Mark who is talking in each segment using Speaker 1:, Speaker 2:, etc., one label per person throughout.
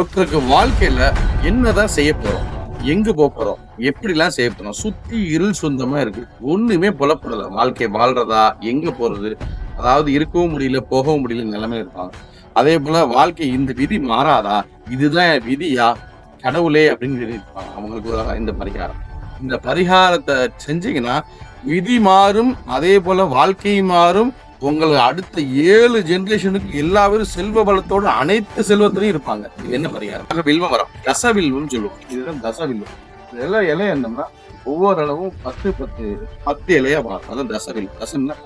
Speaker 1: ஒருத்தருக்கு வாழ்க்கையில என்னதான் செய்ய போறோம் எங்க போக போறோம் எப்படிலாம் செய்ய போறோம் சுத்தி இருள் சொந்தமா இருக்கு. ஒண்ணுமே புலப்படல. வாழ்க்கை வாழ்றதா எங்க போறது அதாவது இருக்கவும் முடியல போகவும் முடியல நிலைமை இருப்பாங்க. அதே போல வாழ்க்கை இந்த விதி மாறாதா இதுதான் என் விதியா கடவுளே அப்படின்னு இருப்பாங்க. அவங்களுக்கு ஒரு இந்த பரிகாரம். இந்த பரிகாரத்தை செஞ்சீங்கன்னா விதி மாறும் அதே போல வாழ்க்கை மாறும் உங்களை அடுத்த ஏழு ஜென்ரேஷனுக்கு எல்லா பேரும் செல்வ பலத்தோடு அனைத்து செல்வத்திலையும் இருப்பாங்க. இது என்ன பரிகாரம்? வில்வ மரம். தசவில்வம் சொல்லுவோம். இதுதான் தசவில்வம். இதெல்லாம் இலை என்னன்னா ஒவ்வொரு அளவும் பத்து பத்து பத்து இலையா மாறும் அதான் தசவில் தசம்னா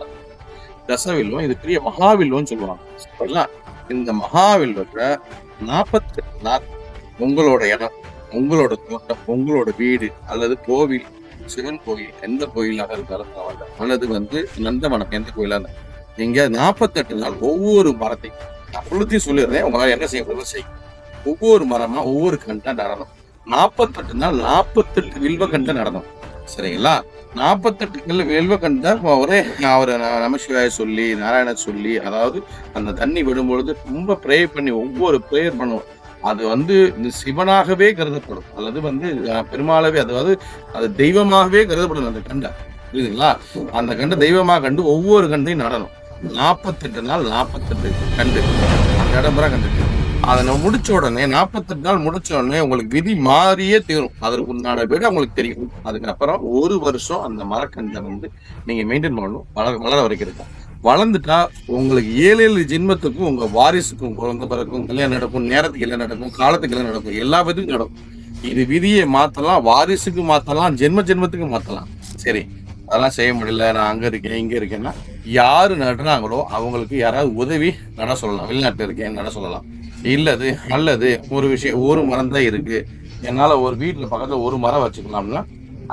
Speaker 1: தசவில்வம் இது பெரிய மகாவில்வம்னு சொல்லுவாங்க. சரிங்களா? இந்த மகாவில்வத்தை நாற்பத்தி நாள் உங்களோட இடம் உங்களோட தோட்டம் உங்களோட வீடு அல்லது கோவில் சிவன் கோயில் எந்த கோயிலாக இருந்தாலும் பரவாயில்ல. அல்லது வந்து நந்தவனம் எந்த கோயிலாக இருந்தாலும். நீங்க நாற்பத்தெட்டு நாள் ஒவ்வொரு மரத்தையும் நான் ஃபுல்லத்தையும் சொல்லிடுறேன். உங்களால என்ன செய்ய செய்யும் ஒவ்வொரு மரமா ஒவ்வொரு கண்டா நடனம். நாற்பத்தெட்டு நாள் நாற்பத்தெட்டு வில்வ கண்ட நடனம். சரிங்களா? நாற்பத்தெட்டு கல்ல வில்வ கண்ட ஒரே அவரை நமசிவாய சொல்லி நாராயண சொல்லி அதாவது அந்த தண்ணி விடும்பொழுது ரொம்ப ப்ரே பண்ணி ஒவ்வொரு ப்ரேயர் பண்ணுவோம். அது வந்து இந்த சிவனாகவே கருதப்படும். அல்லது வந்து பெருமாளவே அதாவது அது தெய்வமாகவே கருதப்படும் அந்த கண்டை. புரியுதுங்களா? அந்த கண்டை தெய்வமாக கண்டு ஒவ்வொரு கண்டையும் நடனம் நாற்பத்தெட்டு நாள் நாற்பத்தெட்டு கண்டு. அந்த இடம்புறா கண்டுட்டு அதை நான் முடிச்ச உடனே நாற்பத்தெட்டு நாள் முடிச்ச உடனே உங்களுக்கு விதி மாறியே தீரும். அதற்கு உண்டான வீடு உங்களுக்கு தெரியும். அதுக்கப்புறம் ஒரு வருஷம் அந்த மரக்கண்டை வந்து நீங்க மெயின்டைன் பண்ணணும். வளர வளர வரைக்கும் இருக்கும். வளர்ந்துட்டா உங்களுக்கு ஏழு ஏழு ஜென்மத்துக்கும் உங்க வாரிசுக்கும் குழந்தை பிறக்கும் கல்யாணம் நடக்கும் நேரத்துக்கு எல்லாம் நடக்கும் காலத்துக்கு எல்லாம் நடக்கும் எல்லா விதத்துக்கும் நடக்கும். இது விதியை மாத்தலாம் வாரிசுக்கு மாத்தலாம் ஜென்ம ஜென்மத்துக்கு மாத்தலாம். சரி. அதெல்லாம் செய்ய முடியல. நான் அங்க இருக்கேன் இங்க இருக்கேன்னா யாரு நடுறாங்களோ அவங்களுக்கு யாராவது உதவி நட சொல்லலாம். வெளிநாட்டு இருக்கேன் நட சொல்லலாம். இல்லது நல்லது ஒரு விஷயம் ஒரு மரம் தான் இருக்கு. என்னால ஒரு வீட்டுல பக்கத்துல ஒரு மரம் வச்சுக்கலாம்னா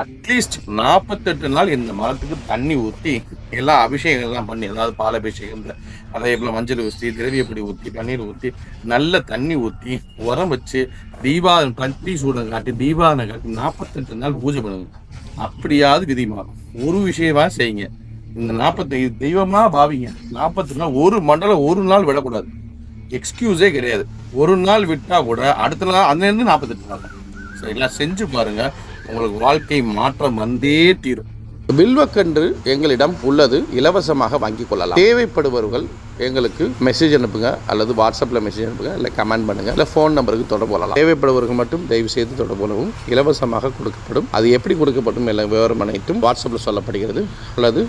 Speaker 1: அட்லீஸ்ட் நாற்பத்தெட்டு நாள் இந்த மரத்துக்கு தண்ணி ஊற்றி எல்லா அபிஷேகங்கள்லாம் பண்ணி அதாவது பால் அபிஷேகம் அதே போல் மஞ்சள் ஊற்றி திரவியப்படி ஊற்றி பன்னீர் ஊற்றி நல்ல தண்ணி ஊற்றி உரம் வச்சு தீபாவளி பத்தி சூடம் காட்டி தீபாவளி காட்டி நாற்பத்தெட்டு நாள் பூஜை பண்ணுங்க அப்படியாவது விதி மாறும். ஒரு விஷயமா செய்யுங்க. இந்த நாற்பத்தி தெய்வமா பாவிங்க. நாற்பத்தி நாள் ஒரு மண்டலம் ஒரு நாள் விடக்கூடாது. எக்ஸ்கியூஸே கிடையாது. ஒரு நாள் விட்டா கூட அடுத்த நாள் அந்த நாற்பத்தெட்டு நாள். சரிங்களா செஞ்சு பாருங்க. உங்களுக்கு வாழ்க்கை மாற்றம் வந்தே தீரும்.
Speaker 2: வில்வக்கன்று எங்களிடம் உள்ளது இலவசமாக வாங்கிக் கொள்ளலாம். தேவைப்படுபவர்கள் எங்களுக்கு மெசேஜ் அனுப்புங்க அல்லது வாட்ஸ்அப்பில் மெசேஜ் அனுப்புங்க இல்லை கமெண்ட் பண்ணுங்க இல்லை ஃபோன் நம்பருக்கு தொடர்பு கொள்ளலாம். தேவைப்படுபவர்கள் மட்டும் தயவு செய்து தொடர்பு கொள்ளவும். இலவசமாக கொடுக்கப்படும். அது எப்படி கொடுக்கப்படும் எல்லாம் விவரம் அனைத்தும் வாட்ஸ்அப்பில் சொல்லப்படுகிறது அல்லது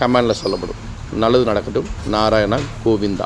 Speaker 2: கமெண்டில் சொல்லப்படும். நல்லது நடக்கட்டும். நாராயணா கோவிந்தா.